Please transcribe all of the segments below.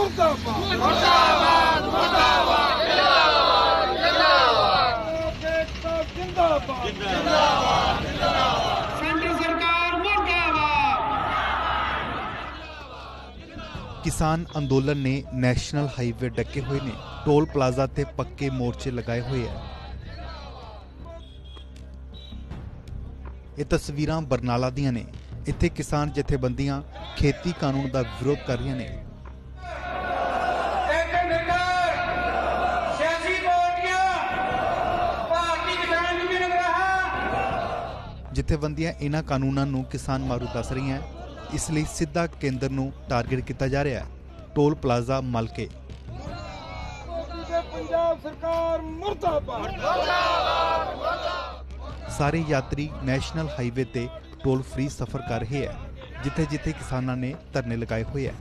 ਮੁਰਦਾਬਾਦ ਮੁਰਦਾਬਾਦ ਮੁਰਦਾਬਾਦ ਜਿੰਦਾਬਾਦ। ਜਿੰਦਾਬਾਦ ਜਿੰਦਾਬਾਦ ਜਿੰਦਾਬਾਦ। ਸੈਂਟਰ ਸਰਕਾਰ ਮੁਰਦਾਬਾਦ। ਕਿਸਾਨ ਅੰਦੋਲਨ ਨੇ ਨੈਸ਼ਨਲ ਹਾਈਵੇ ਡੱਕੇ ਹੋਏ ਨੇ। ਟੋਲ ਪਲਾਜ਼ਾ ਤੇ ਪੱਕੇ ਮੋਰਚੇ ਲਗਾਏ ਹੋਏ ਆ। ਇਹ ਤਸਵੀਰਾਂ ਬਰਨਾਲਾ ਦੀਆਂ ਨੇ। ਇੱਥੇ ਕਿਸਾਨ ਜਥੇਬੰਦੀਆਂ ਖੇਤੀ ਕਾਨੂੰਨ ਦਾ ਵਿਰੋਧ ਕਰ ਰਹੀਆਂ ਨੇ। ਜਥੇਬੰਦੀਆਂ ਇਹਨਾਂ ਕਾਨੂੰਨਾਂ ਨੂੰ ਕਿਸਾਨ ਮਾਰੂ ਦੱਸ ਰਹੀਆਂ ਇਸ ਲਈ ਸਿੱਧਾ ਕੇਂਦਰ ਨੂੰ ਟਾਰਗੇਟ ਕੀਤਾ ਜਾ ਰਿਹਾ ਹੈ। Toll plaza ਮਲਕੇ। ਪੰਜਾਬ ਸਰਕਾਰ ਮੁਰਦਾਬਾਦ ਸਾਰੇ ਯਾਤਰੀ ਨੈਸ਼ਨਲ ਹਾਈਵੇ ਤੇ ਟੋਲ ਫ੍ਰੀ ਸਫ਼ਰ ਕਰ ਰਹੇ ਹੈ ਜਿੱਥੇ ਜਿੱਥੇ ਕਿਸਾਨਾਂ ਨੇ ਧਰਨੇ ਲਗਾਏ ਹੋਏ ਹੈ।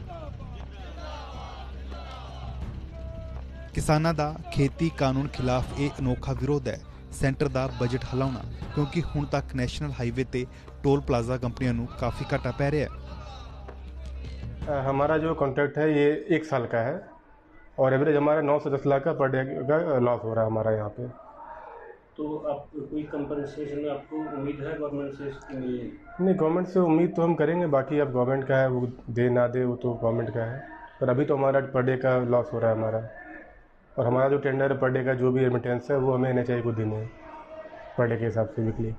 ਕਿਸਾਨਾਂ ਦਾ ਖੇਤੀ ਕਾਨੂੰਨ ਖਿਲਾਫ ਇਹ ਅਨੋਖਾ ਵਿਰੋਧ ਹੈ। ਸੈਂਟਰ ਦਾ ਬਜਟ ਹਲਾਉਣਾ ਕਿਉਂਕਿ ਹੁਣ ਤੱਕ ਨੈਸ਼ਨਲ ਹਾਈਵੇ ਤੇ ਟੋਲ ਪਲਾਜ਼ਾ ਕੰਪਨੀਆਂ ਨੂੰ ਕਾਫੀ ਘਾਟਾ ਪੈ ਰਿਹਾ ਹੈ अ, हमारा जो कॉन्ट्रैक्ट है ये एक साल का है और एवरेज हमारा नौ से दस लाख का पर डे का लॉस हो रहा है हमारा यहाँ पे तो आप कोई कंपनसेशन आपको उम्मीद है गवर्नमेंट से इसकी मिलेगी नहीं गवर्नमेंट से उम्मीद तो हम करेंगे बाकी अब गवर्नमेंट का है वो दे ना दे वो तो गवर्नमेंट का है पर अभी तो हमारा पर डे का लॉस हो रहा है हमारा और हमारा जो टेंडर पर डे का जो भी रेमिटेंस है वो हमें एन को देने हैं पर डे के हिसाब से वीकली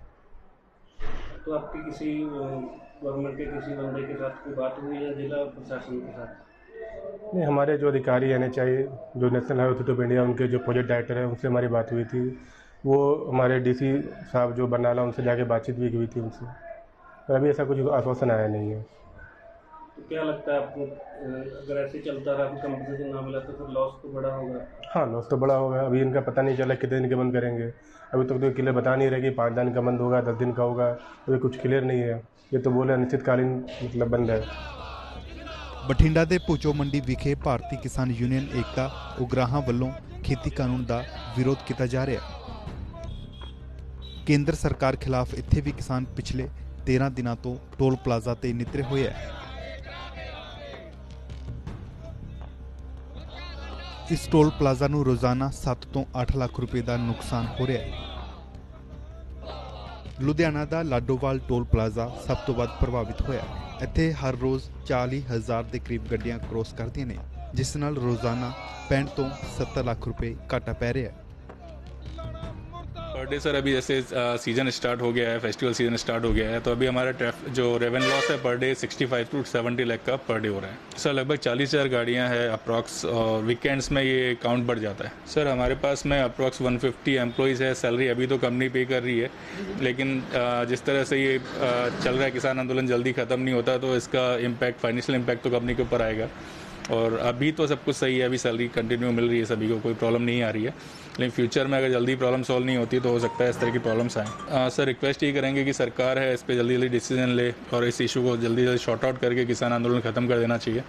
तो आपकी किसी गवर्नमेंट के किसी बंदे के साथ कोई बात हुई है जिला प्रशासन के साथ? नहीं हमारे जो अधिकारी एन जो national highway authority of India उनके जो प्रोजेक्ट डायरेक्टर है उनसे हमारी बात हुई थी। वो हमारे डीसी साहब जो बरनाला उनसे जाके बातचीत भी हुई थी उनसे। पर अभी ऐसा कुछ आश्वासन आया नहीं है। तो क्या लगता है आपको अ, अगर ऐसे चलता रहा कोई कंपनसेशन ना मिला तो फिर लॉस तो बड़ा होगा हाँ लॉस तो बड़ा होगा अभी इनका पता नहीं चला कितने दिन के बंद करेंगे अभी तक तो क्लियर बता नहीं रहे कि पाँच दिन का बंद होगा दस दिन का होगा अभी कुछ क्लियर नहीं है ये तो बोले अनिश्चितकालीन मतलब बंद है ਬਠਿੰਡਾ ਦੇ ਭੂਚੋ ਮੰਡੀ ਵਿਖੇ ਭਾਰਤੀ ਕਿਸਾਨ ਯੂਨੀਅਨ ਏਕਤਾ ਉਗਰਾਹਾਂ ਵੱਲੋਂ ਖੇਤੀ ਕਾਨੂੰਨ ਦਾ ਵਿਰੋਧ ਕੀਤਾ ਜਾ ਰਿਹਾ ਹੈ ਕੇਂਦਰ ਸਰਕਾਰ ਖਿਲਾਫ ਇੱਥੇ ਵੀ ਕਿਸਾਨ ਪਿਛਲੇ 13 ਦਿਨਾਂ ਤੋਂ ਟੋਲ ਪਲਾਜ਼ਾ ਤੇ ਨਿਤਰੇ ਹੋਏ ਹੈ ਇਸ ਟੋਲ ਪਲਾਜ਼ਾ ਨੂੰ ਰੋਜ਼ਾਨਾ 7 ਤੋਂ 8 ਲੱਖ ਰੁਪਏ ਦਾ ਨੁਕਸਾਨ ਹੋ ਰਿਹਾ ਹੈ ਲੁਧਿਆਣਾ ਦਾ ਲਾਡੋਵਾਲ ਟੋਲ ਪਲਾਜ਼ਾ ਸਭ ਤੋਂ ਵੱਧ ਪ੍ਰਭਾਵਿਤ ਹੋਇਆ ਹੈ। ਇੱਥੇ ਹਰ ਰੋਜ਼ 40000 ਦੇ ਕਰੀਬ ਗੱਡੀਆਂ ਕ੍ਰੋਸ ਕਰਦੀਆਂ ਨੇ, ਜਿਸ ਨਾਲ ਰੋਜ਼ਾਨਾ 65 ਤੋਂ 70 ਲੱਖ ਰੁਪਏ ਘਾਟਾ ਪੈ ਰਿਹਾ ਹੈ पर डे सर अभी जैसे सीज़न स्टार्ट हो गया है फेस्टिवल सीज़न स्टार्ट हो गया है तो अभी हमारा जो रेवन लॉस है पर डे 65 टू 70 लाख का पर डे हो रहा है। सर, लगभग चालीस हज़ार गाड़ियाँ हैं अप्रॉक्स और वीकेंड्स में ये काउंट बढ़ जाता है। सर, हमारे पास में अप्रॉक्स 150 एम्प्लॉयज़ है सैलरी अभी तो कंपनी पे कर रही है, लेकिन जिस तरह से ये चल रहा है, किसान आंदोलन जल्दी ख़त्म नहीं होता तो इसका इम्पैक्ट फाइनेंशियल इम्पैक्ट तो कंपनी के ऊपर आएगा। और अभी तो सब कुछ सही है, अभी सैलरी कंटिन्यू मिल रही है सभी को, कोई प्रॉब्लम नहीं आ रही है। लेकिन फ्यूचर में अगर जल्दी प्रॉब्लम सॉल्व नहीं होती तो हो सकता है इस तरह की प्रॉब्लम्स आएँ। सर, रिक्वेस्ट ये करेंगे कि सरकार है, इस पर जल्दी जल्दी डिसीज़न ले और इस इशू को जल्दी जल्दी शॉर्ट आउट करके किसान आंदोलन ख़त्म कर देना चाहिए।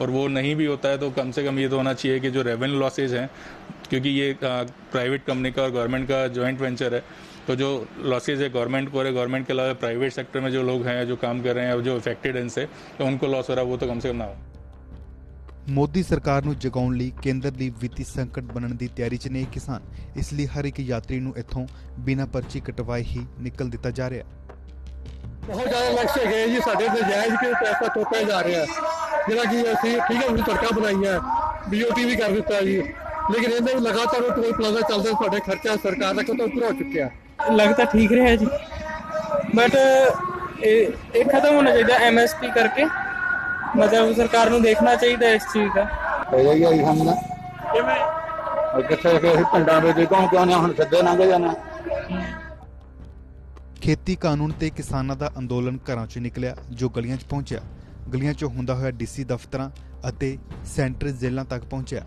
और वो नहीं भी होता है तो कम से कम ये तो होना चाहिए कि जो रेवेन्यू लॉसेज हैं, क्योंकि ये प्राइवेट कंपनी का और गवर्नमेंट का जॉइंट वेंचर है तो जो लॉसेज है गवर्नमेंट को और गवर्नमेंट के अलावा प्राइवेट सेक्टर में जो लोग हैं, जो काम कर रहे हैं, जो अफेक्टेड इनसे तो उनको लॉस हो रहा है, वो तो कम से कम ना हो। ਮੋਦੀ ਸਰਕਾਰ ਨੂੰ ਜਗਾਉਣ ਲਈ ਕੇਂਦਰ ਲਈ ਵਿੱਤੀ ਸੰਕਟ ਬਣਨ ਦੀ ਤਿਆਰੀ 'ਚ ਨੇ ਕਿਸਾਨ। ਇਸ ਲਈ ਹਰ ਇੱਕ ਯਾਤਰੀ ਨੂੰ ਇੱਥੋਂ ਬਿਨਾਂ ਪਰਚੀ ਕਟਵਾਏ ਹੀ ਨਿਕਲ ਦਿੱਤਾ ਜਾ ਰਿਹਾ। ਬਹੁਤ ਜ਼ਿਆਦਾ ਲਕਸ਼ ਹੈਗੇ ਜੀ ਸਾਡੇ ਤੇ ਜਾਇਜ਼ ਕਿ ਪੈਸਾ ਟੋਕਿਆ ਜਾ ਰਿਹਾ। ਜਿਹੜਾ ਕਿ ਅਸੀਂ ਠੀਕ ਹੈ ਅਸੀਂ ਸੜਕਾਂ ਬਣਾਈਆਂ ਬੀਓਟੀ ਵੀ ਕਰ ਦਿੱਤਾ ਜੀ। ਲੇਕਿਨ ਇਹਦੇ ਵੀ ਲਗਾਤਾਰ ਉਹ ਟੋਲ ਪਲਾਜ਼ਾ ਚੱਲਦਾ ਸਾਡੇ ਖਰਚਾ ਸਰਕਾਰ ਦਾ ਕਦੋਂ ਪੂਰਾ ਹੋ ਚੁੱਕਿਆ। ਲੱਗਦਾ ਠੀਕ ਰਿਹਾ ਜੀ। ਬਟ ਇਹ ਇਹ ਖਤਮ ਹੋਣਾ ਚਾਹੀਦਾ ਐਮਐਸਪੀ ਕਰਕੇ। ਮਤਲਬ ਸਰਕਾਰ ਨੂੰ ਦੇਖਣਾ ਚਾਹੀਦਾ ਇਸ ਚੀਜ਼ ਦਾ। ਹੋ ਜਾਈ ਹਮ ਨਾ ਕਿਵੇਂ? ਕਿੱਥੇ ਕਿ ਅਸੀਂ ਪਿੰਡਾਂ ਵਿੱਚ ਕਿਉਂ ਕਿਉਂ ਨੇ ਹੁਣ ਸਿੱਧੇ ਲੰਘ ਜਾਣਾ। ਖੇਤੀ ਕਾਨੂੰਨ ਤੇ ਕਿਸਾਨਾਂ ਦਾ ਅੰਦੋਲਨ ਘਰਾਂ 'ਚੋਂ ਨਿਕਲਿਆ ਜੋ ਗਲੀਆਂ 'ਚ ਪਹੁੰਚਿਆ। ਗਲੀਆਂ 'ਚੋਂ ਹੁੰਦਾ ਹੋਇਆ ਡੀਸੀ ਦਫ਼ਤਰਾਂ ਅਤੇ ਸੈਂਟਰ ਜੇਲ੍ਹਾਂ ਤੱਕ ਪਹੁੰਚਿਆ।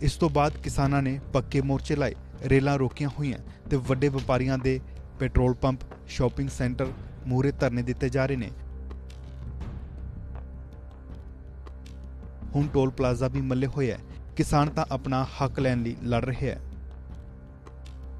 ਇਸ ਤੋਂ ਬਾਅਦ ਕਿਸਾਨਾਂ ਨੇ ਪੱਕੇ ਮੋਰਚੇ ਲਾਏ ਰੇਲਾਂ ਰੋਕੀਆਂ ਹੋਈਆਂ ਤੇ ਵੱਡੇ ਵਪਾਰੀਆਂ ਦੇ ਪੈਟਰੋਲ ਪੰਪ ਸ਼ਾਪਿੰਗ ਸੈਂਟਰ ਮੂਹਰੇ ਧਰਨੇ ਦਿੱਤੇ ਜਾ ਰਹੇ ਨੇ। ਹੁਣ ਟੋਲ ਪਲਾਜ਼ਾ ਵੀ ਮੱਲੇ ਹੋਇਆ ਹੈ। ਕਿਸਾਨ ਤਾਂ ਆਪਣਾ ਹੱਕ ਲੈਣ ਲਈ ਲੜ ਰਹੇ ਹੈ।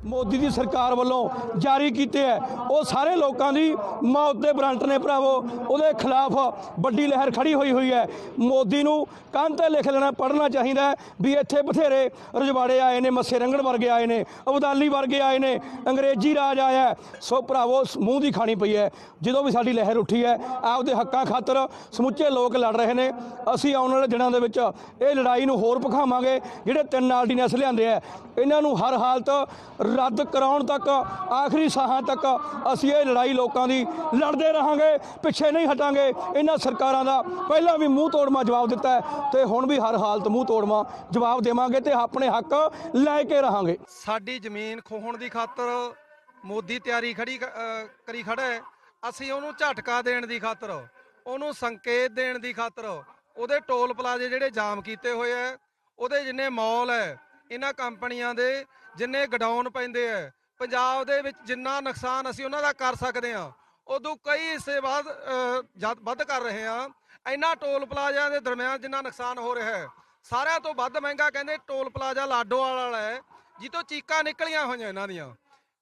ਮੋਦੀ ਦੀ ਸਰਕਾਰ ਵੱਲੋਂ ਜਾਰੀ ਕੀਤੇ ਹੈ। ਉਹ ਸਾਰੇ ਲੋਕਾਂ ਦੀ ਮੌਤ ਦੇ ਬਰੰਟ ਨੇ ਭਰਾਵੋ। ਉਹਦੇ ਖਿਲਾਫ ਵੱਡੀ ਲਹਿਰ ਖੜੀ ਹੋਈ ਹੋਈ ਹੈ। ਮੋਦੀ ਨੂੰ ਕੰਨ ਤੇ ਲਿਖ ਲੈਣਾ, ਪੜ੍ਹਨਾ ਚਾਹੀਦਾ ਵੀ ਇੱਥੇ ਬਥੇਰੇ ਰਜਵਾੜੇ ਆਏ ਨੇ, ਮੱਸੇ ਰੰਗਣ ਵਰਗੇ ਆਏ ਨੇ, ਅਬਦਾਲੀ ਵਰਗੇ ਆਏ ਨੇ, ਅੰਗਰੇਜ਼ੀ ਰਾਜ ਆਇਆ ਸੋ ਭਰਾਵੋ ਮੂੰਹ ਦੀ ਖਾਣੀ ਪਈ ਹੈ। ਜਦੋਂ ਵੀ ਸਾਡੀ ਲਹਿਰ ਉੱਠੀ ਹੈ, ਆਪਦੇ ਹੱਕਾਂ ਖਾਤਰ ਸਮੁੱਚੇ ਲੋਕ ਲੜ ਰਹੇ ਨੇ। ਅਸੀਂ ਆਉਣ ਵਾਲੇ ਦਿਨਾਂ ਦੇ ਵਿੱਚ ਇਹ ਲੜਾਈ ਨੂੰ ਹੋਰ ਭਖਾਵਾਂਗੇ, ਜਿਹੜੇ ਤਿੰਨ ਆਰਡੀਨੈਂਸ ਲਿਆਂਦੇ ਆ ਇਹਨਾਂ ਨੂੰ ਹਰ ਹਾਲਤ ਰੱਦ ਕਰਾਉਣ ਤੱਕ, ਆਖਰੀ ਸਾਹਾਂ ਤੱਕ ਅਸੀਂ ਇਹ ਲੜਾਈ ਲੋਕਾਂ ਦੀ ਲੜਦੇ ਰਹਾਂਗੇ, ਪਿੱਛੇ ਨਹੀਂ ਹਟਾਂਗੇ। ਇਹਨਾਂ ਸਰਕਾਰਾਂ ਦਾ ਪਹਿਲਾਂ ਵੀ ਮੂੰਹ ਤੋੜਮਾ ਜਵਾਬ ਦਿੱਤਾ ਹੈ ਤੇ ਹੁਣ ਵੀ ਹਰ ਹਾਲਤ ਮੂੰਹ ਤੋੜਮਾ ਜਵਾਬ ਦੇਵਾਂਗੇ ਤੇ ਆਪਣੇ ਹੱਕ ਲੈ ਕੇ ਰਹਾਂਗੇ। ਸਾਡੀ ਜ਼ਮੀਨ ਖੋਹਣ ਦੀ ਖਾਤਰ ਮੋਦੀ ਤਿਆਰੀ ਖੜੀ ਕਰੀ ਖੜਾ ਹੈ। ਅਸੀਂ ਉਹਨੂੰ ਝਟਕਾ ਦੇਣ ਦੀ ਖਾਤਰ, ਉਹਨੂੰ ਸੰਕੇਤ ਦੇਣ ਦੀ ਖਾਤਰ, ਉਹਦੇ ਟੋਲ ਪਲਾਜ਼ੇ ਜਿਹੜੇ ਜਾਮ ਕੀਤੇ ਹੋਏ ਐ ਉਹਦੇ ਜਿੰਨੇ ਮਾਲ ਹੈ, ਇਹਨਾਂ ਕੰਪਨੀਆਂ ਦੇ ਜਿੰਨੇ ਗਡਾਊਨ ਪੈਂਦੇ ਐ ਪੰਜਾਬ ਦੇ ਵਿੱਚ ਜਿੰਨਾ ਨੁਕਸਾਨ ਅਸੀਂ ਉਹਨਾਂ ਦਾ ਕਰ ਸਕਦੇ ਹਾਂ ਉਦੋਂ ਕਈ ਹਿੱਸੇ ਬਾਅਦ ਅਹ, ਜਦ- ਵੱਧ ਕਰ ਰਹੇ ਹਾਂ ਇਹਨਾਂ ਟੋਲ ਪਲਾਜ਼ਿਆਂ ਦੇ ਦਰਮਿਆਨ ਜਿੰਨਾ ਨੁਕਸਾਨ ਹੋ ਰਿਹਾ ਹੈ ਸਾਰਿਆਂ ਤੋਂ ਵੱਧ ਮਹਿੰਗਾ ਕਹਿੰਦੇ ਟੋਲ ਪਲਾਜ਼ਾ ਲਾਡੋਵਾਲ ਵਾਲਾ ਹੈ ਜਿੱਤੋਂ ਚੀਕਾਂ ਨਿਕਲੀਆਂ ਹੋਈਆਂ ਇਹਨਾਂ ਦੀਆਂ।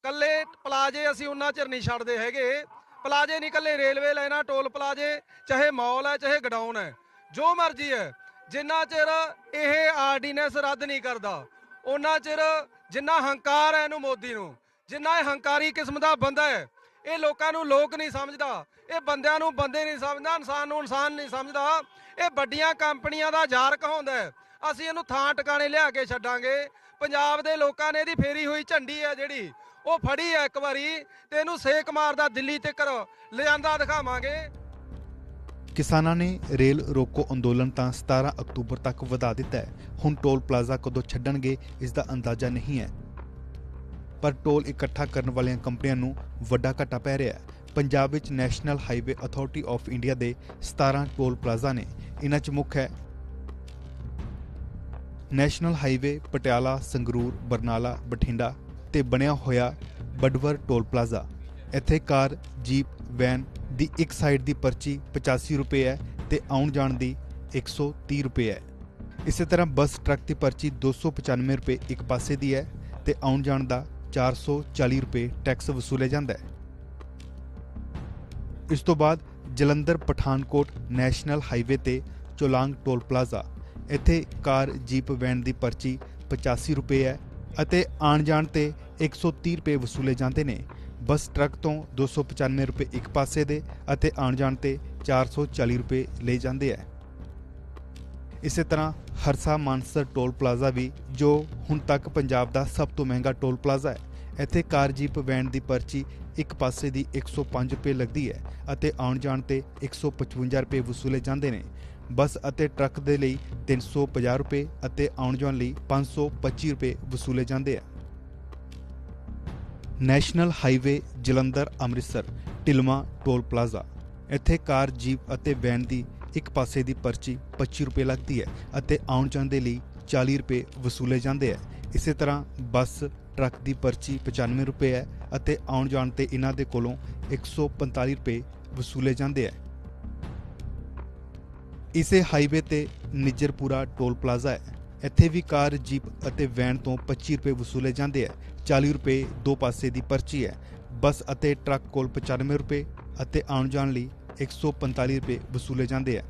ਕੱਲੇ ਪਲਾਜੇ ਅਸੀਂ ਉਹਨਾਂ ਚਿਰ ਨਹੀਂ ਛੱਡਦੇ ਹੈਗੇ। ਪਲਾਜੇ ਨਹੀਂ ਕੱਲੇ ਰੇਲਵੇ ਲਾਈਨਾਂ ਟੋਲ ਪਲਾਜੇ ਚਾਹੇ ਮਾਲ ਹੈ ਚਾਹੇ ਗਡਾਊਨ ਹੈ ਜੋ ਮਰਜ਼ੀ ਹੈ ਜਿੰਨਾ ਚਿਰ ਇਹ ਆਰਡੀਨੈਂਸ ਰੱਦ ਨਹੀਂ ਕਰਦਾ ਉਹਨਾਂ ਚਿਰ ਜਿੰਨਾ ਹੰਕਾਰ ਹੈ ਇਹਨੂੰ ਮੋਦੀ ਨੂੰ, ਜਿੰਨਾ ਇਹ ਹੰਕਾਰੀ ਕਿਸਮ ਦਾ ਬੰਦਾ ਹੈ, ਇਹ ਲੋਕਾਂ ਨੂੰ ਲੋਕ ਨਹੀਂ ਸਮਝਦਾ, ਇਹ ਬੰਦਿਆਂ ਨੂੰ ਬੰਦੇ ਨਹੀਂ ਸਮਝਦਾ, ਇਨਸਾਨ ਨੂੰ ਇਨਸਾਨ ਨਹੀਂ ਸਮਝਦਾ, ਇਹ ਵੱਡੀਆਂ ਕੰਪਨੀਆਂ ਦਾ ਜ਼ਾਰ ਕਹਾਉਂਦਾ ਅਸੀਂ ਇਹਨੂੰ ਥਾਂ ਟਿਕਾਣੇ ਲਿਆ ਕੇ ਛੱਡਾਂਗੇ, ਪੰਜਾਬ ਦੇ ਲੋਕਾਂ ਨੇ ਇਹਦੀ ਫੇਰੀ ਹੋਈ ਝੰਡੀ ਹੈ ਜਿਹੜੀ, ਉਹ ਫੜੀ ਹੈ ਇੱਕ ਵਾਰੀ, ਤੇ ਇਹਨੂੰ ਸੇਕ ਮਾਰਦਾ ਦਿੱਲੀ ਤੱਕ ਲਿਆਂਦਾ ਦਿਖਾਵਾਂਗੇ। ਕਿਸਾਨਾਂ ਨੇ ਰੇਲ ਰੋਕੋ ਅੰਦੋਲਨ ਤਾਂ 17 ਅਕਤੂਬਰ ਤੱਕ ਵਧਾ ਦਿੱਤਾ ਹੈ। ਹੁਣ ਟੋਲ ਪਲਾਜ਼ਾ ਕਦੋਂ ਛੱਡਣਗੇ, ਇਸ ਦਾ ਅੰਦਾਜ਼ਾ ਨਹੀਂ ਹੈ। ਪਰ ਟੋਲ ਇਕੱਠਾ ਕਰਨ ਵਾਲੀਆਂ ਕੰਪਨੀਆਂ ਨੂੰ ਵੱਡਾ ਘਾਟਾ ਪੈ ਰਿਹਾ ਹੈ। ਪੰਜਾਬ ਵਿੱਚ national highway authority of India ਦੇ 17 ਟੋਲ ਪਲਾਜ਼ਾ ਨੇ ਇਹਨਾਂ 'ਚ ਮੁੱਖ ਹੈ ਨੈਸ਼ਨਲ ਹਾਈਵੇ ਪਟਿਆਲਾ, ਸੰਗਰੂਰ, ਬਰਨਾਲਾ, ਬਠਿੰਡਾ ਤੇ ਬਣਿਆ ਹੋਇਆ ਬਡਵਰ ਟੋਲ ਪਲਾਜ਼ਾ। ਇੱਥੇ ਕਾਰ, ਜੀਪ, ਵੈਨ ਦੀ ਇੱਕ ਸਾਈਡ ਦੀ ਪਰਚੀ 85 ਰੁਪਏ ਹੈ ਤੇ ਆਉਣ ਜਾਣ ਦੀ 130 ਰੁਪਏ ਹੈ। ਇਸੇ ਤਰ੍ਹਾਂ ਬੱਸ, ਟਰੱਕ ਦੀ ਪਰਚੀ 295 ਰੁਪਏ ਇੱਕ ਪਾਸੇ ਦੀ ਹੈ ਤੇ ਆਉਣ ਜਾਣ ਦਾ 440 ਰੁਪਏ ਟੈਕਸ ਵਸੂਲੇ ਜਾਂਦਾ ਹੈ। ਇਸ ਤੋਂ ਬਾਅਦ ਜਲੰਧਰ ਪਠਾਨਕੋਟ ਨੈਸ਼ਨਲ ਹਾਈਵੇ ਤੇ ਚੋਲਾਂਗ ਟੋਲ ਪਲਾਜ਼ਾ। ਇੱਥੇ ਕਾਰ, ਜੀਪ, ਵੈਨ ਦੀ ਪਰਚੀ 85 ਰੁਪਏ ਹੈ ਅਤੇ ਆਣ ਜਾਣ ਤੇ 130 ਰੁਪਏ ਵਸੂਲੇ ਜਾਂਦੇ ਨੇ। ਬੱਸ ਟਰੱਕ ਤੋਂ 295 ਰੁਪਏ ਇੱਕ ਪਾਸੇ ਦੇ ਅਤੇ ਆਉਣ ਜਾਣ ਤੇ 440 ਰੁਪਏ ਲਏ ਜਾਂਦੇ ਹੈ ਇਸੇ ਤਰ੍ਹਾਂ ਹਰਸਾ ਮਾਨਸਰ ਟੋਲ ਪਲਾਜ਼ਾ ਵੀ, ਜੋ ਹੁਣ ਤੱਕ ਪੰਜਾਬ ਦਾ ਸਭ ਤੋਂ ਮਹਿੰਗਾ ਟੋਲ ਪਲਾਜ਼ਾ ਹੈ, ਇੱਥੇ ਕਾਰ ਜੀਪ ਵੈਨ ਦੀ ਪਰਚੀ ਇੱਕ ਪਾਸੇ ਦੀ 105 ਰੁਪਏ ਲੱਗਦੀ ਹੈ ਅਤੇ ਆਉਣ ਜਾਣ ਤੇ 155 ਰੁਪਏ ਵਸੂਲੇ ਜਾਂਦੇ ਨੇ। ਬੱਸ ਅਤੇ ਟਰੱਕ ਦੇ ਲਈ 350 ਰੁਪਏ ਅਤੇ ਆਉਣ ਜਾਣ ਲਈ 525 ਰੁਪਏ ਵਸੂਲੇ ਜਾਂਦੇ ਹੈ ਨੈਸ਼ਨਲ ਹਾਈਵੇ ਜਲੰਧਰ ਅੰਮ੍ਰਿਤਸਰ ਟਿਲਮਾ ਟੋਲ ਪਲਾਜ਼ਾ। ਇੱਥੇ ਕਾਰ, ਜੀਪ ਅਤੇ ਵੈਨ ਦੀ ਇੱਕ ਪਾਸੇ ਦੀ ਪਰਚੀ 25 ਰੁਪਏ ਲੱਗਦੀ ਹੈ ਅਤੇ ਆਉਣ ਜਾਣ ਦੇ ਲਈ 40 ਰੁਪਏ ਵਸੂਲੇ ਜਾਂਦੇ ਹੈ। ਇਸੇ ਤਰ੍ਹਾਂ ਬੱਸ, ਟਰੱਕ ਦੀ ਪਰਚੀ 95 ਰੁਪਏ ਹੈ ਅਤੇ ਆਉਣ ਜਾਣ ਤੇ ਇਹਨਾਂ ਦੇ ਕੋਲੋਂ 145 ਰੁਪਏ ਵਸੂਲੇ ਜਾਂਦੇ ਹੈ। ਇਸੇ ਹਾਈਵੇ ਤੇ ਨਿੱਜਰਪੁਰਾ ਟੋਲ ਪਲਾਜ਼ਾ ਹੈ। ਇੱਥੇ ਵੀ ਕਾਰ, ਜੀਪ ਅਤੇ ਵੈਨ ਤੋਂ 25 ਰੁਪਏ ਵਸੂਲੇ ਜਾਂਦੇ ਹੈ 40 ਰੁਪਏ ਦੋ ਪਾਸੇ ਦੀ ਪਰਚੀ ਹੈ ਬੱਸ ਅਤੇ ਟਰੱਕ ਕੋਲ 95 ਰੁਪਏ ਅਤੇ ਆਉਣ ਜਾਣ ਲਈ 145 ਰੁਪਏ ਵਸੂਲੇ ਜਾਂਦੇ ਹੈ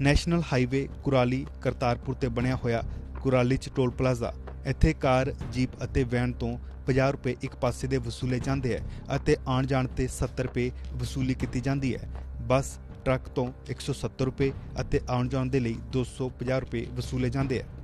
ਨੈਸ਼ਨਲ ਹਾਈਵੇ ਕੁਰਾਲੀ, ਕਰਤਾਰਪੁਰ ਤੇ ਬਣਿਆ ਹੋਇਆ ਕੁਰਾਲੀ ਚ ਟੋਲ ਪਲਾਜ਼ਾ। ਇੱਥੇ ਕਾਰ, ਜੀਪ ਅਤੇ ਵੈਨ ਤੋਂ 50 ਰੁਪਏ ਇੱਕ ਪਾਸੇ ਦੇ ਵਸੂਲੇ ਜਾਂਦੇ ਹੈ ਅਤੇ ਆਉਣ ਜਾਣ ਤੇ 70 ਰੁਪਏ ਵਸੂਲੀ ਕੀਤੀ ਜਾਂਦੀ ਹੈ ਬੱਸ ਟਰੱਕ ਤੋਂ 170 ਰੁਪਏ ਅਤੇ ਆਉਣ ਜਾਣ ਦੇ ਲਈ 250 ਰੁਪਏ ਵਸੂਲੇ ਜਾਂਦੇ ਹੈ